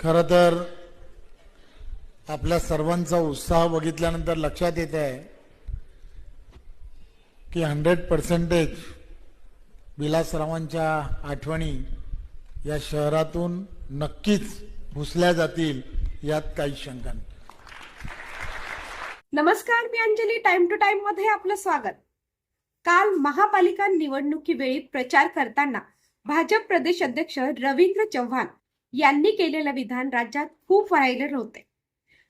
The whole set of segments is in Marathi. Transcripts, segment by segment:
खरं तर आपल्या सर्वांचा उत्साह बघितल्यानंतर लक्षात येत आहे की हंड्रेड पर्सेंटेज विलासरावांच्या आठवणी या शहरातून नक्कीच भुसल्या जातील यात काही शंका नाही. नमस्कार मी अंजली. टाइम टू टाइममध्ये आपलं स्वागत. काल महापालिका निवडणुकीवेळी प्रचार करताना भाजप प्रदेश अध्यक्ष रवींद्र चव्हाण यांनी केलेलं विधान राज्यात खूप व्हायरल होते.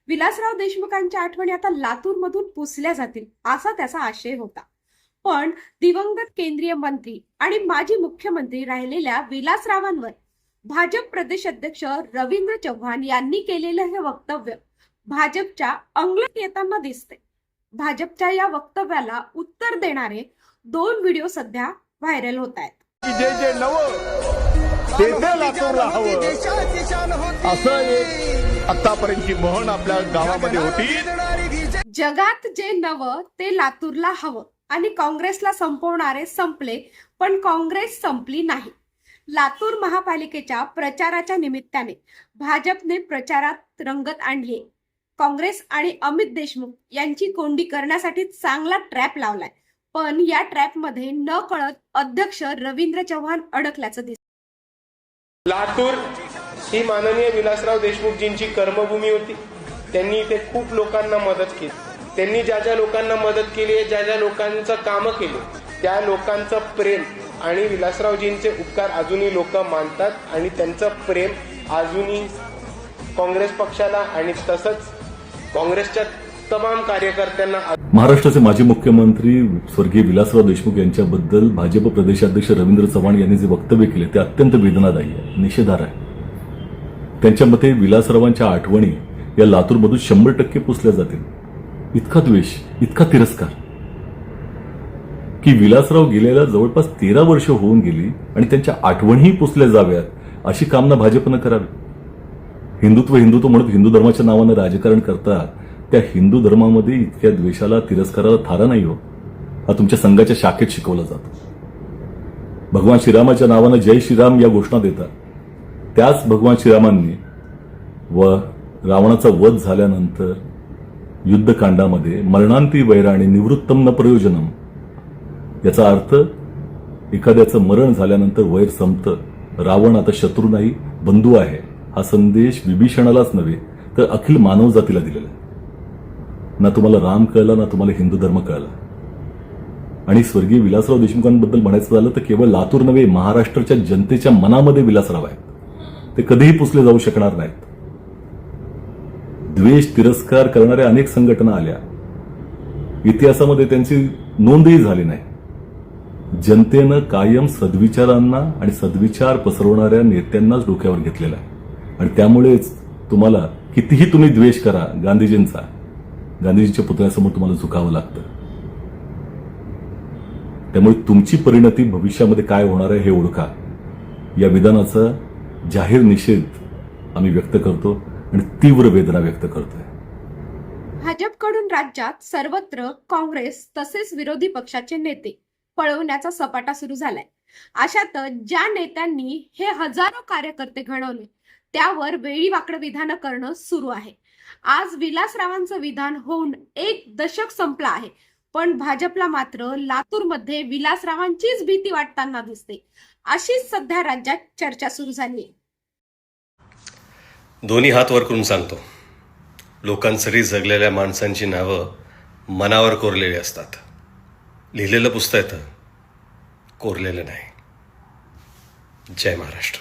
विलासराव देशमुखांच्या आठवणी आता लातूर मधून पुसल्या जातील असा त्याचा आशय होता. पण दिवंगत केंद्रीय मंत्री आणि माजी मुख्यमंत्री राहिलेल्या विलासरावांवर भाजप प्रदेश अध्यक्ष रवींद्र चव्हाण यांनी केलेलं हे वक्तव्य भाजपच्या अंगलत येताना दिसते. भाजपच्या या वक्तव्याला उत्तर देणारे दोन व्हिडिओ सध्या व्हायरल होत आहेत. लातूरला हवं. असं एक आतापर्यंतची म्हण आपल्या गावामध्ये होती. जगात जे नवं ते लातूरला हवं. आणि काँग्रेसला संपवणारे संपले पण काँग्रेस संपली नाही. लातूर महापालिकेच्या प्रचाराच्या निमित्ताने भाजपने प्रचारात रंगत आणली. काँग्रेस आणि अमित देशमुख यांची कोंडी करण्यासाठी चांगला ट्रॅप लावलाय. पण या ट्रॅपमध्ये न कळत अध्यक्ष रवींद्र चव्हाण अडकल्याचं दिसत लातूर ही माननीय विलासराव देशमुखजींची कर्मभूमी होती. त्यांनी इथे खूप लोकांना मदत केली. त्यांनी ज्या ज्या लोकांना मदत केली आहे ज्या ज्या लोकांचं कामं केली त्या लोकांचं प्रेम आणि विलासरावजींचे उपकार अजूनही लोक मानतात आणि त्यांचं प्रेम अजूनही काँग्रेस पक्षाला आणि तसंच काँग्रेसच्या तमाम कार्यकर्त्यांना महाराष्ट्राचे माजी मुख्यमंत्री स्वर्गीय विलासराव देशमुख यांच्याबद्दल भाजप प्रदेशाध्यक्ष रवींद्र चव्हाण यांनी जे वक्तव्य केले ते अत्यंत वेदनादायी आहे निषेधार आहे. त्यांच्या मते विलासरावांच्या आठवणी या लातूरमधून शंभर टक्के पुसल्या जातील. इतका द्वेष इतका तिरस्कार. की विलासराव गेलेल्या जवळपास तेरा वर्ष होऊन गेली आणि त्यांच्या आठवणीही पुसल्या जाव्यात अशी कामना भाजपनं करावी. हिंदुत्व हिंदुत्व म्हणत हिंदू धर्माच्या नावानं राजकारण करता त्या हिंदू धर्मामध्ये इतक्या द्वेषाला तिरस्काराला थारा नाही हो. हा तुमच्या संघाच्या शाखेत शिकवला जातो. भगवान श्रीरामाच्या नावानं जय श्रीराम या घोषणा देतात. त्याच भगवान श्रीरामांनी व रावणाचा वध झाल्यानंतर युद्धकांडामध्ये मरणांती वैराणी निवृत्तम न प्रयोजनम याचा अर्थ एखाद्याचं मरण झाल्यानंतर वैर संपतं रावण आता शत्रू नाही बंधू आहे हा संदेश विभीषणालाच नव्हे तर अखिल मानवजातीला दिलेला आहे. ना तुम्हाला राम कळला ना तुम्हाला हिंदू धर्म कळला. आणि स्वर्गीय विलासराव देशमुखांबद्दल म्हणायचं झालं तर केवळ लातूर नव्हे महाराष्ट्राच्या जनतेच्या मनामध्ये विलासराव आहेत. ते कधीही पुसले जाऊ शकणार नाहीत. द्वेष तिरस्कार करणाऱ्या अनेक संघटना आल्या. इतिहासामध्ये त्यांची नोंदही झाली नाही. जनतेनं कायम सद्विचारांना आणि सद्विचार पसरवणाऱ्या नेत्यांनाच डोक्यावर घेतलेला आहे. आणि त्यामुळेच तुम्हाला कितीही तुम्ही द्वेष करा गांधीजींचा गांधीजीच्या पुतळ्यासमोर तुम्हाला झुकावं लागतं. त्यामुळे तुमची परिणती भविष्यामध्ये काय होणार आहे हे ओळखा. या विधानाचा जाहीर निषेध आम्ही व्यक्त करतो आणि तीव्र वेदना व्यक्त करतोय. भाजपकडून राज्यात सर्वत्र काँग्रेस तसेच विरोधी पक्षाचे नेते पळवण्याचा सपाटा सुरू झालाय. अशातच ज्या नेत्यांनी हे हजारो कार्यकर्ते घडवले त्यावर वेळी वाकडं विधानं करणं सुरू आहे. आज विलासरावांचं विधान होऊन एक दशक संपलं आहे. पण भाजपला मात्र लातूरमध्ये विलासरावांचीच भीती वाटताना दिसते. अशीच सध्या राज्यात चर्चा सुरू झाली दोन्ही हात वर करून सांगतो. लोकांसाठी जगलेल्या माणसांची नावं मनावर कोरलेली असतात. लिहिलेलं पुस्तक कोरलेलं नाही. जय महाराष्ट्र.